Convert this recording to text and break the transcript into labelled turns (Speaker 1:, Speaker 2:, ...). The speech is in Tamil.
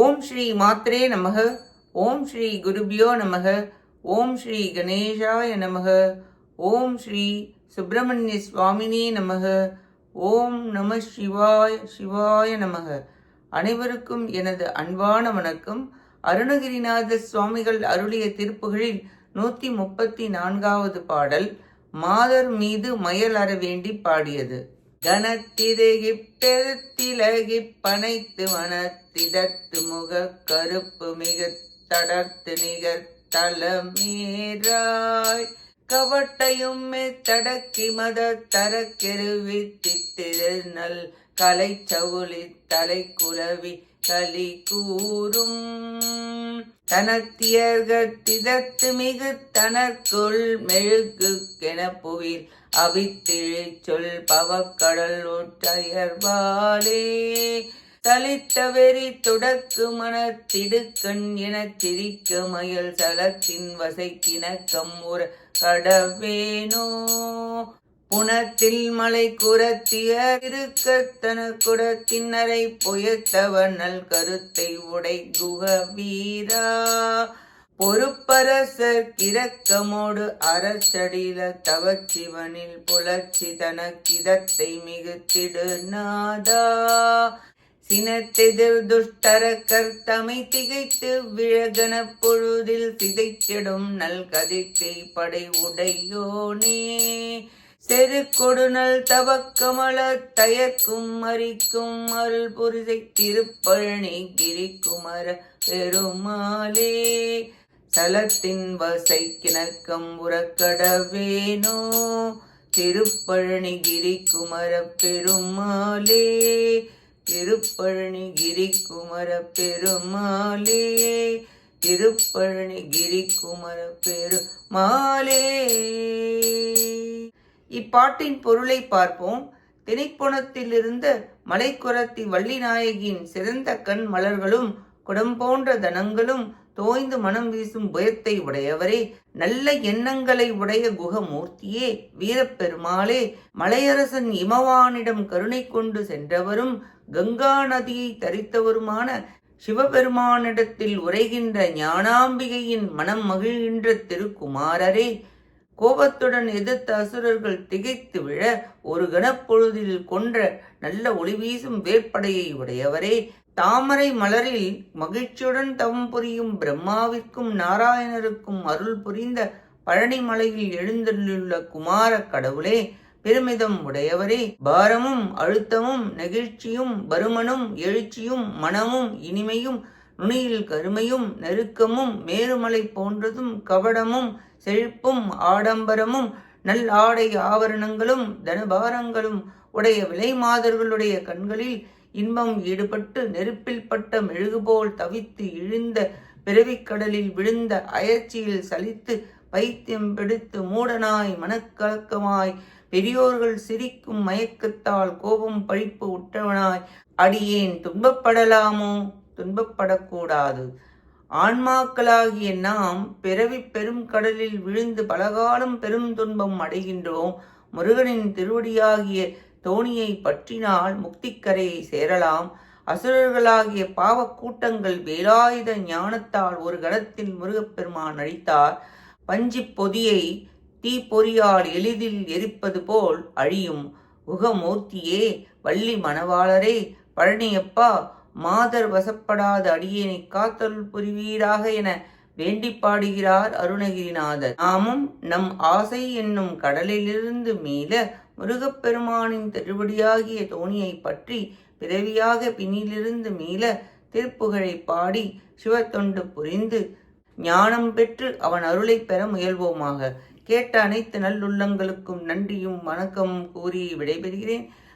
Speaker 1: ஓம் ஸ்ரீ மாத்ரே நமக. ஓம் ஸ்ரீ குருபியோ நமக. ஓம் ஸ்ரீ கணேஷாய நமக. ஓம் ஸ்ரீ சுப்பிரமணிய சுவாமினே நமக. ஓம் நம சிவாய சிவாய நமக. அனைவருக்கும் எனது அன்பான வணக்கம். அருணகிரிநாத சுவாமிகள் அருளிய திருப்புகளில் நூற்றி முப்பத்தி நான்காவது பாடல் மாதர் மீது மயல் அற வேண்டி பாடியது. கனத்திருகிப் பெருத்திலகிப் பனைத்து மனத்திடத்து முக கருப்பு மிக தடர்த்து நிகர் தலமேராய் கவட்டையும் தடக்கி மத தரக்கெருவி தித்திருநல் கலை சவுளி தலை குலவி களி கூறும் தனத்தியர்கத்திதத்து மிகு தனக்குள் மெழுகுக்கென புவில் அவித்திழிச் சொல் பவக்கடல் ஒற்றயர்வாலே தளித்த வெறி தொடக்கு மனத்திடுக்கண் என சிரிக்க மயல் தளத்தின் வசை கிணக்கம் ஒரு கடவேனோ. புனத்தில் மலை குரத்திய இருக்கத்தன குடத்தின்னரை புயத்தவனல் கருத்தை உடை குக வீரா பொறுப்பரசர் கிரக்கமோடு அரசடில தவச்சிவனில் புலர்ச்சி தனக்கிதத்தை மிகுத்திடு நாதா. சினத்தெதிர் துஷ்டர கர்த்தமை திகைத்து விழகன பொழுதில் திகைத்திடும் நல் கதித்தை படை உடையோனே. தெருக்கொடுநல் தவக்கமல தயக்கும் மறிக்கும் அருள் புரிசை திருப்பழனி கிரிக்குமர பெருமாளே. தலத்தின் வசை கிணக்கம் உறக்கடவேனோ. திருப்பழனி கிரிக்குமர பெருமாளே. திருப்பழனி கிரிக்குமர பெருமாளே. திருப்பழனி கிரிக்குமர பெருமாளே. இப்பாட்டின் பொருளை பார்ப்போம். திணைப்புணத்தில் இருந்த மலைக்குரத்தி வள்ளிநாயகியின் சிறந்த கண் மலர்களும் குடம் போன்ற தனங்களும் தோய்ந்து மனம் வீசும் புயத்தை உடையவரே நல்ல எண்ணங்களை உடைய குகமூர்த்தியே வீரப்பெருமாளே மலையரசன் இமவானிடம் கருணை கொண்டு சென்றவரும் கங்கா நதியை தரித்தவருமான சிவபெருமானிடத்தில் உரைகின்ற ஞானாம்பிகையின் மனம் மகிழ்கின்ற திருக்குமாரரே. கோபத்துடன் எதிர்த்த அசுரர்கள் திகைத்து விழ ஒரு கணப்பொழுதில் கொன்ற நல்ல ஒளி வீசும் வேற்படையை உடையவரே. தாமரை மலரில் மகிழ்ச்சியுடன் தவம் புரியும் பிரம்மாவிற்கும் நாராயணருக்கும் அருள் புரிந்த பழனி மலையில் எழுந்துள்ள குமார கடவுளே பெருமிதம் உடையவரே. பாரமும் அழுத்தமும் நெகிழ்ச்சியும் பருமனும் எழுச்சியும் மனமும் இனிமையும் நுனியில் கருமையும் நெருக்கமும் மேருமலை போன்றதும் கவடமும் செழிப்பும் ஆடம்பரமும் நல் ஆடை ஆவரணங்களும் தனபாரங்களும் உடைய விலை மாதர்களுடைய கண்களில் இன்பம் ஈடுபட்டு நெருப்பில் பட்ட மெழுகுபோல் தவித்து இழுந்த பிறவிக்கடலில் விழுந்த அயற்சியில் சலித்து பைத்தியம் பிடித்து மூடனாய் மனக்கலக்கமாய் பெரியோர்கள் சிரிக்கும் மயக்கத்தால் கோபம் பழிப்பு உற்றவனாய். அடியேன் துன்பப்படலாமோ? துன்பப்படக்கூடாது. ஆன்மாக்களாகிய நாம் பிறவி பெரும் கடலில் விழுந்து பலகாலம் பெரும் துன்பம் அடைகின்றோம். முருகனின் திருவடியாகிய தோணியை பற்றினால் முக்திக்கரையை சேரலாம். அசுரர்களாகிய பாவக் கூட்டங்கள் வேலாயுத ஞானத்தால் ஒரு கடத்தில் முருகப்பெருமான் அழித்தார். பஞ்சி பொதியை தீப்பொறியால் எளிதில் எரிப்பது போல் அழியும். உகமூர்த்தியே வள்ளி மணவாளரே பழனியப்பா மாதர் வசப்படாத அடியேனை காத்தருள் புரிவீராக என வேண்டி பாடுகிறார் அருணகிரிநாதர். நாமும் நம் ஆசை என்னும் கடலிலிருந்து மீள முருகப்பெருமானின் திருவடியாகிய தோணியை பற்றி பிறவியாக பின்னிலிருந்து மீள திருப்புகழை பாடி சிவத்தொண்டு புரிந்து ஞானம் பெற்று அவன் அருளை பெற முயல்வோமாக. கேட்ட அனைத்து நல்லுள்ளங்களுக்கும் நன்றியும் வணக்கமும் கூறி விடைபெறுகிறேன்.